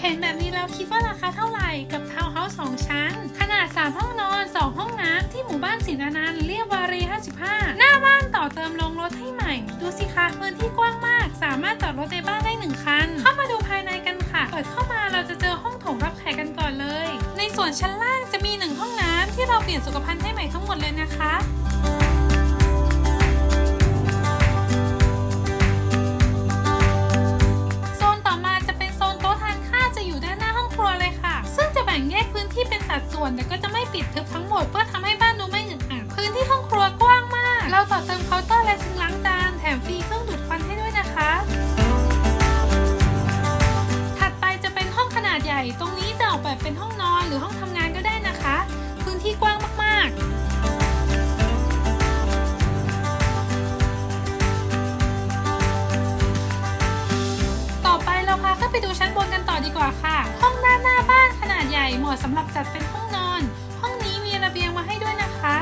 เห็นแบบนี้แล้วคิดว่าราคาเท่าไหร่กับทาวน์เฮาส์สองชั้น ขนาด 3 ห้องนอน 2 ห้องน้ำที่หมู่บ้านสินอนันเรียบวารี 55 หน้าบ้านต่อเติมลงรถให้ใหม่ ดูสิคะพื้นที่กว้างมาก สามารถจอดรถในบ้านได้หนึ่งคัน เข้ามาดูภายในกันค่ะ เปิดเข้ามาเราจะเจอห้องโถงรับแขกกันก่อนเลย ในส่วนชั้นล่างจะมีหนึ่งห้องน้ำที่เราเปลี่ยนสุขภัณฑ์ให้ใหม่ทั้งหมดเลยนะคะ ส่วน แต่ก็จะไม่ปิดทึบทั้งหมดเพื่อทำให้บ้านดูไม่อึดอัดพื้นที่ห้องครัวกว้างมาก เราต่อเติมเคาน์เตอร์และซิงล้างจานแถมฟรีเครื่องดูดควันาะสำหรับจัดเป็นห้องนอน ห้องนี้มีระเบียงมาให้ด้วยนะคะ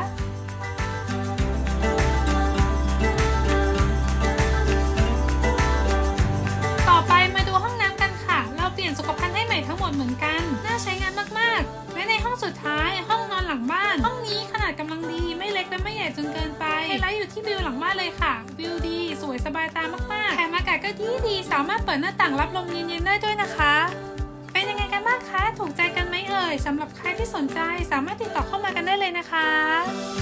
ต่อไปมาดูห้องน้ำกันค่ะ เราเปลี่ยนสุขภัณฑ์ให้ใหม่ทั้งหมดเหมือนกัน น่าใช้งานมากๆ และในห้องสุดท้ายห้องนอนหลังบ้าน ห้องนี้ขนาดกำลังดีไม่เล็กและไม่ใหญ่จนเกินไปไฮไลท์อยู่ที่วิวหลังบ้านเลยค่ะ วิวดี สวยสบายตามากๆแถมอากาศก็ดีดีสามารถเปิดหน้าต่างรับลมเย็นๆได้ด้วยนะคะ สำหรับใครที่สนใจสามารถติดต่อเข้ามากันได้เลยนะคะ